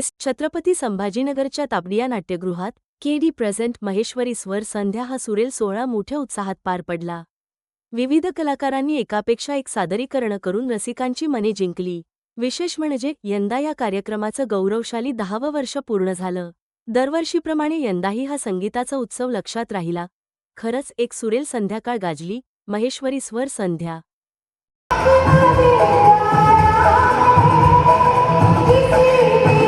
छत्रपती संभाजीनगरच्या ताबडिया नाट्यगृहात K. D. Present Maheshwari Swar Sandhya हा सुरेल सोहळा मोठ्या उत्साहात पार पडला. विविध कलाकारांनी एकापेक्षा एक सादरीकरणं करून रसिकांची मने जिंकली. विशेष म्हणजे यंदा या कार्यक्रमाचं गौरवशाली दहावं वर्ष पूर्ण झालं. दरवर्षीप्रमाणे यंदाही हा संगीताचा उत्सव लक्षात राहिला. खरंच एक सुरेल संध्याकाळ गाजली महेश्वरी स्वर संध्या. तर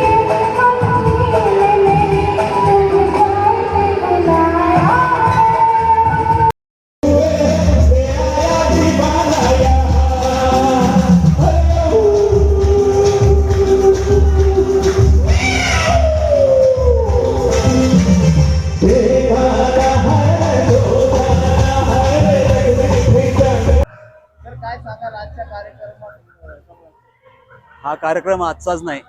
काय सांगाल आजच्या कार्यक्रमात हा कार्यक्रम आजचाच नाही.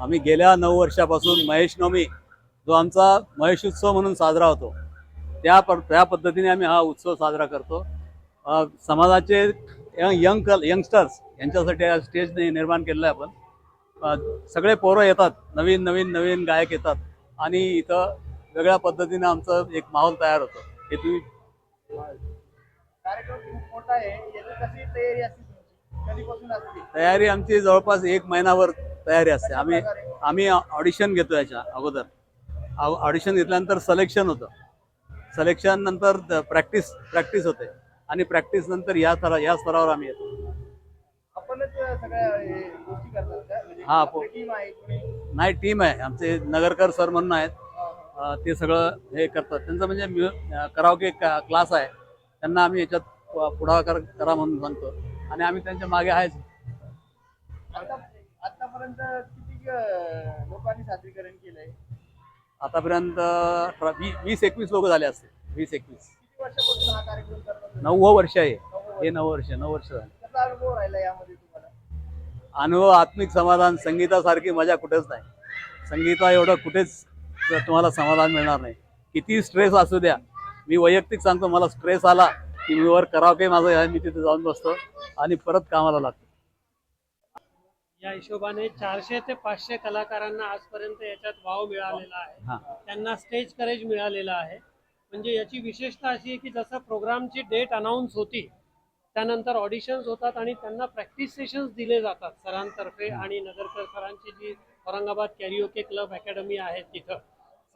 आम्ही गेल्या नऊ वर्षापासून महेश नवमी जो आमचा महेश उत्सव म्हणून साजरा होतो त्या प त्या पद्धतीने आम्ही हा उत्सव साजरा करतो. समाजाचे यंग कल यंगस्टर्स यांच्यासाठी हा स्टेज निर्माण केलेलं आहे आपण. सगळे पोरं येतात नवीन नवीन नवीन गायक येतात आणि इथं वेगळ्या पद्धतीने आमचं एक माहोल तयार होतो. हे तुम्ही कार्यक्रम खूप मोठा आहे. याची कशी तयारी असते तुमची? कधीपासून असते? तयारी आमची जवळपास एक महिनाभर तयारी असते. आम्ही आम्ही ऑडिशन घेतो याच्या अगोदर. ऑडिशन घेतल्यानंतर सिलेक्शन होतं. सिलेक्शन नंतर प्रॅक्टिस प्रॅक्टिस होते. आणि प्रॅक्टिस नंतर या स्तरा या स्तरावर आम्ही येतो. आपणच सगळ्या हे गोष्टी करतात का? म्हणजे हा, आपण- टीम आहे कोणी? नाही टीम आहे. आमचे नगरकर सर म्हणून आहेत. हा, हा. ते सगळं हे करतात. त्यांचं म्हणजे करावके क्लास आहे. त्यांना आम्ही याच्यात पुढाकार करा म्हणून सांगतो. आणि आम्ही त्यांच्या मागे आहेच. आता आतापर्यंत किती लोकांनी सादरीकरण केलंय? आतापर्यंत वीस एकवीस लोक झाले असते वीस एकवीस. किती वर्षापासून हा कार्यक्रम करतात नववं वर्ष आहे. हे नऊ वर्ष नऊ वर्ष झाले. अनुभव राहिला यामध्ये तुम्हाला? अनुभव आत्मिक समाधान संगीतासारखी मजा कुठेच नाही. संगीता एवढं कुठेच तुम्हाला समाधान मिळणार नाही. किती स्ट्रेस असू द्या. मी वैयक्तिक सांगतो मला स्ट्रेस आला की मी वर करावं काही माझं आहे मी तिथे जाऊन बसतो आणि परत कामाला लागतो. या हिशोबाने चारशे ते पाचशे कलाकारांना आजपर्यंत याच्यात वाव मिळालेला आहे. त्यांना स्टेज करेज मिळालेलं आहे. म्हणजे याची विशेषता अशी आहे की जसं प्रोग्रामची डेट अनाऊन्स होती त्यानंतर ऑडिशन्स होतात आणि त्यांना प्रॅक्टिस सेशन्स दिले जातात सरांतर्फे आणि नगरकर सरांची जी औरंगाबाद कॅरिओके क्लब अकॅडमी आहे तिथं.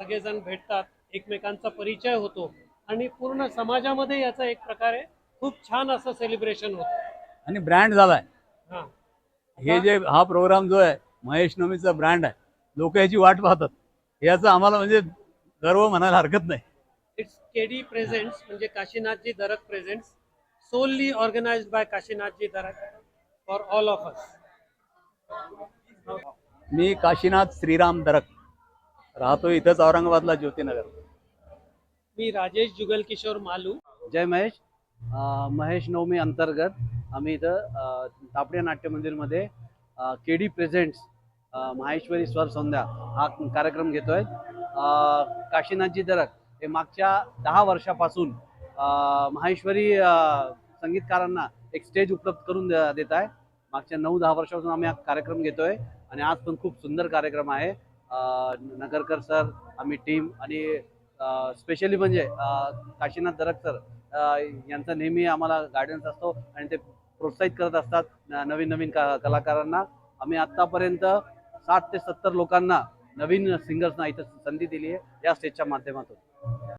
सगळेजण भेटतात एकमेकांचा परिचय होतो. आणि पूर्ण समाजामध्ये याचं एक प्रकारे खूप छान असं सेलिब्रेशन होतं. आणि ब्रँड झालाय. हां. हे जे हा प्रोग्राम जो आहे महेश नवमीचा ब्रँड आहे लोक याची वाट पाहतात. याचं आम्हाला म्हणजे गर्व म्हणायला हरकत नाही. इट्स केडी प्रेझेंट्स म्हणजे Kashinathji Darak presents solely organised by Kashinathji Darak for all of us मी काशीनाथ श्रीराम दरक. राहतो इथंच औरंगाबादला ज्योतिनगर. मी राजेश जुगल किशोर मालू. जय महेश. महेश नवमी अंतर्गत आम्ही इथं अ, तापडिया नाट्य मंदिरमध्ये के डी प्रेझेंट्स माहेश्वरी स्वर संध्या हा कार्यक्रम घेतोय. काशीनाथजी दरक हे मागच्या दहा वर्षापासून माहेश्वरी संगीतकारांना एक स्टेज उपलब्ध करून द- देत आहे मागच्या नऊ दहा वर्षापासून आम्ही हा कार्यक्रम घेतोय आणि आज पण खूप सुंदर कार्यक्रम आहे. नगरकर सर आम्ही टीम आणि स्पेशली म्हणजे काशीनाथ दरकसर यांचा नेहमी आम्हाला गायडन्स असतो आणि ते प्रोत्साहित करत असतात नवीन नवीन का कलाकारांना. आम्ही आत्तापर्यंत साठ ते सत्तर लोकांना नवीन सिंगर्सना इथं संधी दिली आहे या स्टेजच्या माध्यमातून.